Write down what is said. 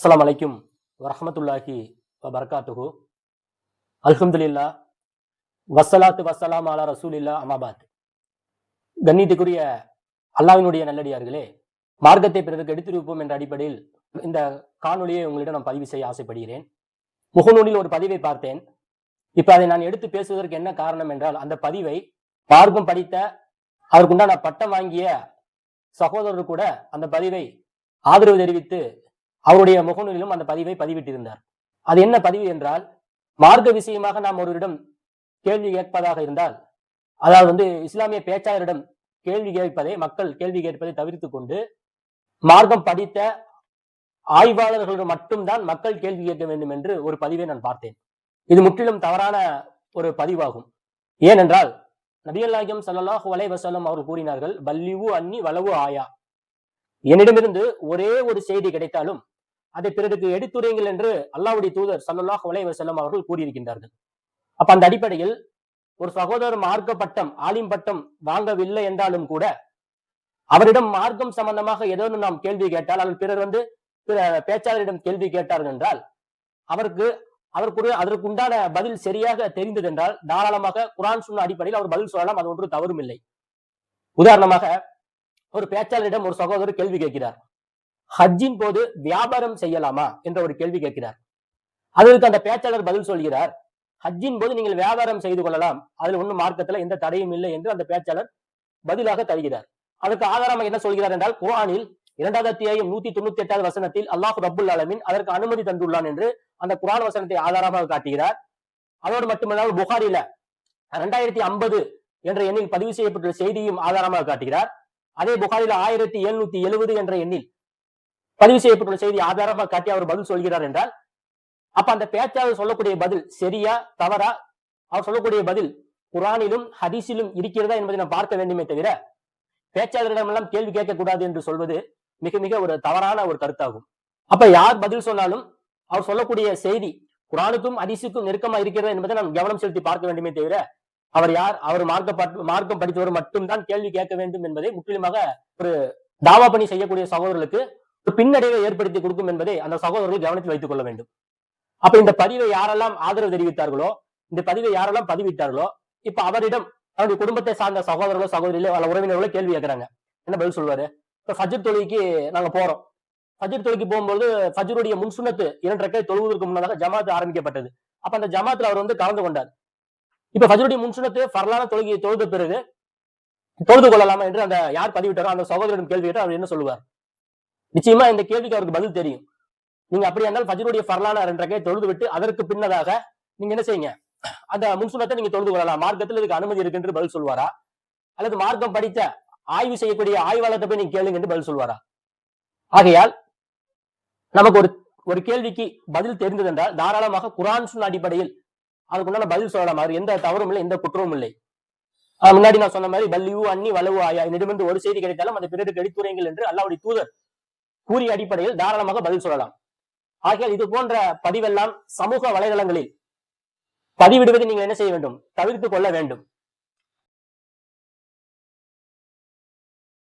அஸ்லாம் அலைக்கும் வரமத்துல்லாஹி வபரகாத்துஹு. அல்ஹம்துல்லா வஸ்ஸலாத்து வசலாம் அலா ரசூலில்லா அமாபாத் கண்ணியத்துக்குரிய அல்லாவினுடைய நல்லடியார்களே மார்க்கத்தை பிறருக்கு எடுத்திருப்போம் என்ற அடிப்படையில் இந்த காணொலியை உங்களிடம் நான் பதிவு செய்ய ஆசைப்படுகிறேன். முகநூலில் ஒரு பதிவை பார்த்தேன். இப்ப அதை நான் எடுத்து பேசுவதற்கு என்ன காரணம் என்றால் அந்த பதிவை மார்க்கம் படித்த அதற்குண்டான பட்டம் வாங்கிய சகோதரர் கூட அந்த பதிவை ஆதரவு தெரிவித்து அவருடைய முகநூலிலும் அந்த பதிவை பதிவிட்டிருந்தார். அது என்ன பதிவு என்றால் மார்க்க விஷயமாக நாம் ஒருவரிடம் கேள்வி கேட்பதாக இருந்தால் அதாவது வந்து இஸ்லாமிய பேச்சாளரிடம் கேள்வி கேட்பதை மக்கள் கேள்வி கேட்பதை தவிர்த்து கொண்டு மார்க்கம் படித்த ஆய்வாளர்களிடம் மட்டும்தான் மக்கள் கேள்வி கேட்க வேண்டும் என்று ஒரு பதிவை நான் பார்த்தேன். இது முற்றிலும் தவறான ஒரு பதிவாகும். ஏனென்றால் நபிகள் சல்லாஹ் வலை வசலம் அவர்கள் கூறினார்கள் பல்லிவு அன்னி வளவு ஆயா. என்னிடமிருந்து ஒரே ஒரு செய்தி கிடைத்தாலும் அதை பிறருக்கு எடுத்துரையுங்கள் என்று அல்லாவுடைய தூதர் சல்லாஹ் வலைவர் செல்லம் அவர்கள் கூறியிருக்கின்றார்கள். அப்ப அந்த அடிப்படையில் ஒரு சகோதரர் மார்க்க பட்டம் ஆலிம் பட்டம் வாங்கவில்லை என்றாலும் கூட அவரிடம் மார்க்கம் சம்பந்தமாக ஏதோ நாம் கேள்வி கேட்டால் அல்லது பிறர் வந்து பிற பேச்சாளரிடம் கேள்வி கேட்டார்கள் என்றால் அவருக்கு அவருக்குரிய அதற்கு உண்டான பதில் சரியாக தெரிந்தது என்றால் தாராளமாக குரான் சொன்ன அடிப்படையில் அவர் பதில் சொல்லலாம் அது ஒன்று தவறும் இல்லை. உதாரணமாக ஒரு பேச்சாளரிடம் ஒரு சகோதரர் கேள்வி கேட்கிறார். ஹஜ்ஜின் போது வியாபாரம் செய்யலாமா? என்ற ஒரு கேள்வி கேட்கிறார். அதற்கு அந்த பேச்சாளர் பதில் சொல்கிறார் ஹஜ்ஜின் போது நீங்கள் வியாபாரம் செய்து கொள்ளலாம். அதில் ஒன்றும் மார்க்கத்துல எந்த தடையும் இல்லை என்று அந்த பேச்சாளர் பதிலாக தருகிறார். அதற்கு ஆதாரமாக என்ன சொல்கிறார் என்றால் குரானில் இரண்டாவது அத்தியாயம் நூத்தி தொண்ணூத்தி எட்டாவது வசனத்தில் அல்லாஹ் ரபுல் அலமின் அதற்கு அனுமதி தந்துள்ளான் என்று அந்த குரான் வசனத்தை ஆதாரமாக காட்டுகிறார். அதோடு மட்டுமல்லாமல் புகாரில இரண்டாயிரத்தி ஐம்பது என்ற எண்ணில் பதிவு செய்யப்பட்டுள்ள செய்தியும் ஆதாரமாக காட்டுகிறார். அதே புகாரில ஆயிரத்தி எழுநூத்தி எழுபது என்ற எண்ணில் பதிவு செய்யப்பட்டுள்ள செய்தி ஆதாரமாக காட்டி அவர் பதில் சொல்கிறார் என்றால் அப்ப அந்த பேச்சாளர் சொல்லக்கூடிய பதில் சரியா தவறா? அவர் சொல்லக்கூடிய பதில் குரானிலும் ஹதீஸிலும் இருக்கிறதா என்பதை நாம் பார்க்க வேண்டுமே தவிர பேச்சாளரிடமெல்லாம் கேள்வி கேட்கக்கூடாது என்று சொல்வது மிக மிக ஒரு தவறான ஒரு கருத்தாகும். அப்ப யார் பதில் சொன்னாலும் அவர் சொல்லக்கூடிய செய்தி குரானுக்கும் ஹதீஸுக்கும் நெருக்கமா இருக்கிறதா என்பதை நாம் கவனம் செலுத்தி பார்க்க வேண்டுமே தவிர அவர் யார் அவர் மார்க்க மார்க்கம் படித்தவர் மட்டும்தான் கேள்வி கேட்க வேண்டும் என்பதை முற்றிலுமாக ஒரு தாவா பணி செய்யக்கூடிய சகோதரர்களுக்கு பின்னடைவை ஏற்படுத்தி கொடுக்கும் என்பதை அந்த சகோதரர்கள் கவனத்தில் வைத்துக் கொள்ள வேண்டும். அப்ப இந்த பதிவை யாரெல்லாம் ஆதரவு தெரிவித்தார்களோ இந்த பதிவை யாரெல்லாம் பதிவிட்டார்களோ இப்ப அவரிடம் அவருடைய குடும்பத்தை சார்ந்த சகோதரர்களோ சகோதரிகளோ அல்ல உறவினர்களோ கேள்வி கேட்கிறாங்க. என்ன பதில் சொல்வாரு இப்ப ஃபஜர் தொழிலுக்கு நாங்க போறோம். ஃபஜர் தொழிலுக்கு போகும்போது ஃபஜருடைய முன்சுனத்து இரண்டு தொழுவதற்கு முன்னதாக ஜமாத் ஆரம்பிக்கப்பட்டது. அப்ப அந்த ஜமாத்துல அவர் வந்து கலந்து கொண்டார். இப்ப ஃபஜருடைய முன்சுனத்து பரலான தொழுகையை தொழுத பிறகு தொழுது கொள்ளலாமா என்று அந்த யார் பதிவிட்டாரோ அந்த சகோதரிடம் கேள்வி கேட்டால் அவர் என்ன சொல்லுவார்? நிச்சயமா இந்த கேள்விக்கு அவருக்கு பதில் தெரியும். நீங்க அப்படி இருந்தால் ஃபஜருடைய ஃபர்லான ரெண்டு தொழுது விட்டு அதற்கு பின்னதாக நீங்க என்ன செய்யுங்க? அந்த முன்சுனத்தை நீங்க தொழுது கொள்ளலாம். மார்க்கத்தில் இதுக்கு அனுமதி இருக்கு என்று பதில் சொல்வாரா? அல்லது மார்க்கம் படித்த ஆய்வு செய்யக்கூடிய ஆய்வாளர்கிட்ட போய் நீங்க கேளுங்க என்று பதில் சொல்வாரா? ஆகையால் நமக்கு ஒரு ஒரு கேள்விக்கு பதில் தெரிந்தது என்றால் தாராளமாக குரான் சொன்ன அடிப்படையில் அதுக்குண்டான பதில் சொல்லலாம். அவர் எந்த தவறும் இல்லை எந்த குற்றமும் இல்லை. ஆஹ் முன்னாடி நான் சொன்ன மாதிரி பல்லியூ அன்னி வலவு ஆயா. என்னிடமிருந்து ஒரு செய்தி கிடைத்தாலும் அந்த பிறருக்கு எடுத்துரைங்கள் என்று அல்லாவுடைய தூதர் கூறிய அடிப்படையில் தாராளமாக பதில் சொல்லலாம். ஆகையால் இது போன்ற பதிவெல்லாம் சமூக வலைதளங்களில் பதிவிடுவதை நீங்கள் என்ன செய்ய வேண்டும்? தவிர்த்து கொள்ள வேண்டும்.